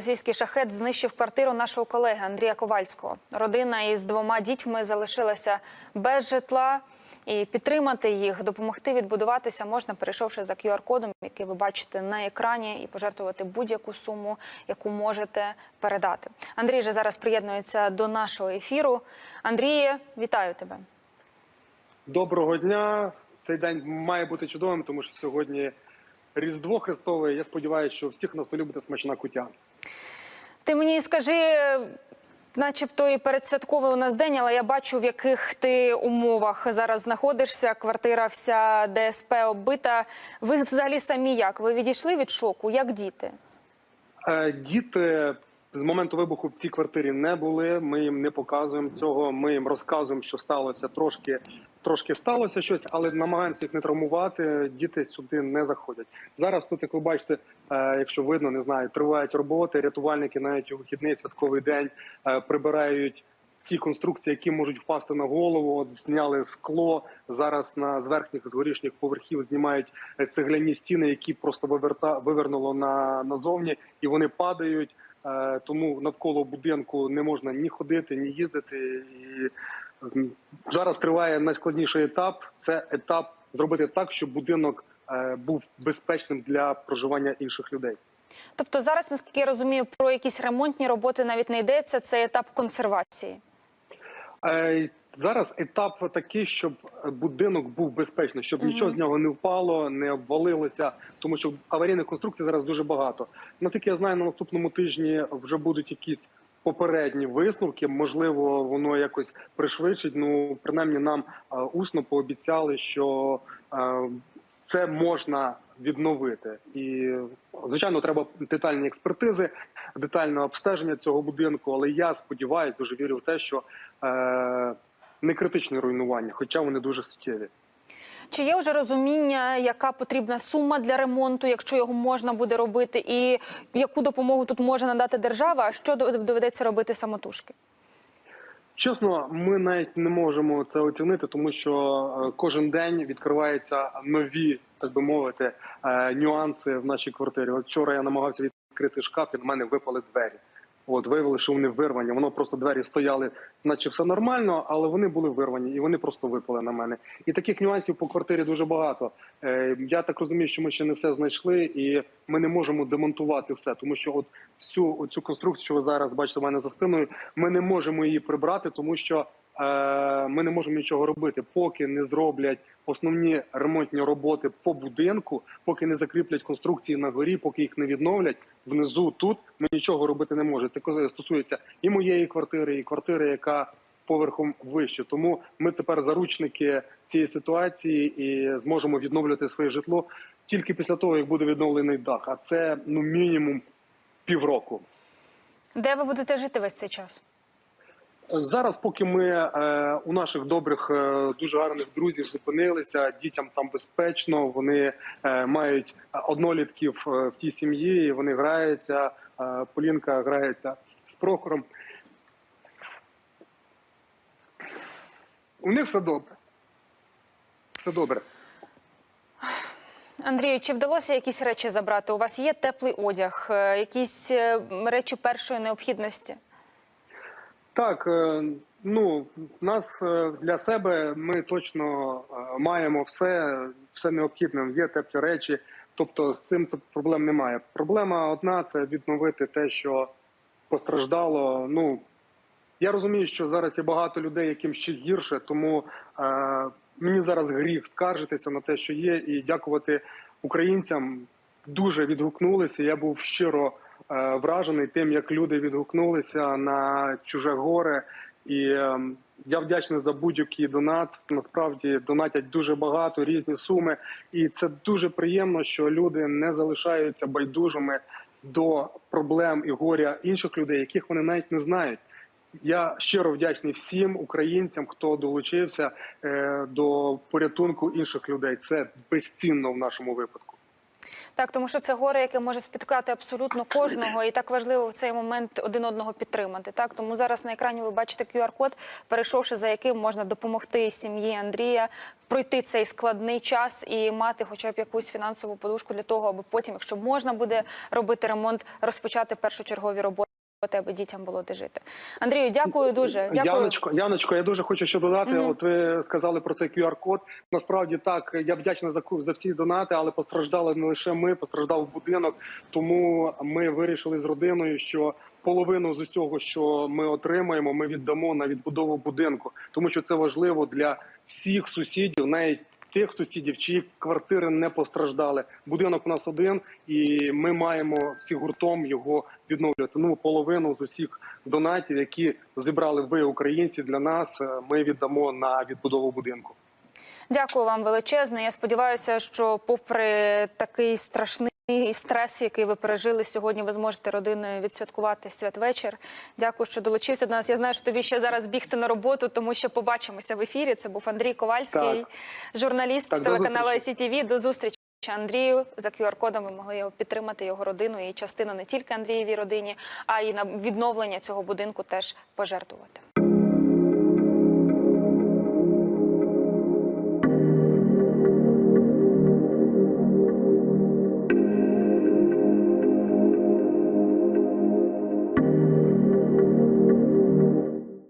російський шахет знищив квартиру нашого колеги Андрія Ковальського. Родина із двома дітьми залишилася без житла. І підтримати їх, допомогти відбудуватися можна, перейшовши за QR-кодом, який ви бачите на екрані, і пожертвувати будь-яку суму, яку можете передати. Андрій же зараз приєднується до нашого ефіру. Андріє, вітаю тебе. Доброго дня. Цей день має бути чудовим, тому що сьогодні Різдво Христове. Я сподіваюся, що всіх на столі буде смачна кутя. Ти мені скажи, начебто і передсвятковий у нас день, але я бачу, в яких ти умовах зараз знаходишся. Квартира вся ДСП оббита. Ви взагалі самі як? Ви відійшли від шоку? Як діти? Е, Діти з моменту вибуху в цій квартирі не були. Ми їм не показуємо цього. Ми їм розказуємо, що сталося трошки. Трошки сталося щось, але намагаємося їх не травмувати. Діти сюди не заходять. Зараз тут, як ви бачите, е, якщо видно, не знаю, тривають роботи. Рятувальники навіть у вихідний святковий день е, прибирають ті конструкції, які можуть впасти на голову. От зняли скло. Зараз на з верхніх з горішніх поверхів знімають е, цегляні стіни, які просто виверта вивернуло на назовні, і вони падають. Е, Тому навколо будинку не можна ні ходити, ні їздити. І зараз триває найскладніший етап. Це етап зробити так, щоб будинок е, був безпечним для проживання інших людей. Тобто зараз, наскільки я розумію, про якісь ремонтні роботи навіть не йдеться. Це етап консервації. Зараз етап такий, щоб будинок був безпечний, щоб нічого з нього не впало, не обвалилося, тому що аварійних конструкцій зараз дуже багато. Наскільки я знаю, на наступному тижні вже будуть якісь попередні висновки. Можливо, воно якось пришвидшить. Ну принаймні нам усно пообіцяли, що це можна відновити, і звичайно, треба детальні експертизи, детальне обстеження цього будинку. Але я сподіваюся, дуже вірю в те, що е, не критичні руйнування, хоча вони дуже суттєві. Чи є вже розуміння, яка потрібна сума для ремонту, якщо його можна буде робити, і яку допомогу тут може надати держава? А що доведеться робити самотужки? Чесно, ми навіть не можемо це оцінити, тому що е, кожен день відкриваються нові, так би мовити, е, нюанси в нашій квартирі. От вчора я намагався відкрити шкаф, і в мене випали двері. От виявили, що вони вирвані. Воно просто двері стояли, наче все нормально, але вони були вирвані, і вони просто випали на мене. І таких нюансів по квартирі дуже багато. Е, я так розумію, що ми ще не все знайшли, і ми не можемо демонтувати все, тому що от всю цю конструкцію, що ви зараз бачите в мене за спиною, ми не можемо її прибрати, тому що ми не можемо нічого робити, поки не зроблять основні ремонтні роботи по будинку, поки не закріплять конструкції на горі, поки їх не відновлять внизу. Тут ми нічого робити не можемо. Це стосується і моєї квартири, і квартири, яка поверхом вище. Тому ми тепер заручники цієї ситуації і зможемо відновлювати своє житло тільки після того, як буде відновлений дах. А це ну мінімум півроку. Де ви будете жити весь цей час? Зараз, поки ми е, у наших добрих, е, дуже гарних друзів зупинилися, дітям там безпечно. Вони е, мають однолітків в тій сім'ї. і Вони граються. Полінка грається з Прохором. У них все добре. Все добре. Андрію, чи вдалося якісь речі забрати? У вас є теплий одяг, якісь речі першої необхідності? Так, е, ну нас е, для себе ми точно е, маємо все, все необхідне. Є теплі речі, тобто з цим проблем немає. Проблема одна це відновити те, що постраждало. Ну я розумію, що зараз є багато людей, яким ще гірше, тому е, мені зараз гріх скаржитися на те, що є, і дякувати українцям. Дуже відгукнулися. Я був щиро вражений тим, як люди відгукнулися на чуже горе. І е, я вдячний за будь-який донат. Насправді донатять дуже багато різні суми, і це дуже приємно, що люди не залишаються байдужими до проблем і горя інших людей, яких вони навіть не знають. Я щиро вдячний всім українцям, хто долучився е, до порятунку інших людей. Це безцінно в нашому випадку. Так, тому що це горе, яке може спіткати абсолютно кожного, і так важливо в цей момент один одного підтримати. Так, тому зараз на екрані ви бачите QR-код, перейшовши за яким можна допомогти сім'ї Андрія пройти цей складний час і мати хоча б якусь фінансову подушку для того, аби потім, якщо можна буде робити ремонт, розпочати першочергові роботи. Аби дітям було де жити. Андрію, дякую дуже. Дякую. Яночко, Яночко, я дуже хочу ще додати. От ви сказали про цей QR-код. Насправді так, я вдячний за за всі донати, але постраждали не лише ми, постраждав будинок. Тому ми вирішили з родиною, що половину з усього, що ми отримаємо, ми віддамо на відбудову будинку, тому що це важливо для всіх сусідів, навіть тих сусідів, чиї квартири не постраждали. Будинок у нас один, і ми маємо всі гуртом його відновлювати. Ну половину з усіх донатів, які зібрали ви, українці, для нас, е, ми віддамо на відбудову будинку. Дякую вам величезне. Я сподіваюся, що попри такий страшний стрес, який ви пережили сьогодні, ви зможете родиною відсвяткувати святвечір. Дякую, що долучився до нас. Я знаю, що тобі ще зараз бігти на роботу, тому що побачимося в ефірі. Це був Андрій Ковальський, Так. журналіст Так, телеканалу. СІТВ. До зустрічі. Андрію за QR-кодом ви могли його підтримати його родину і частину не тільки Андрієвій родині, а й на відновлення цього будинку теж пожертвувати.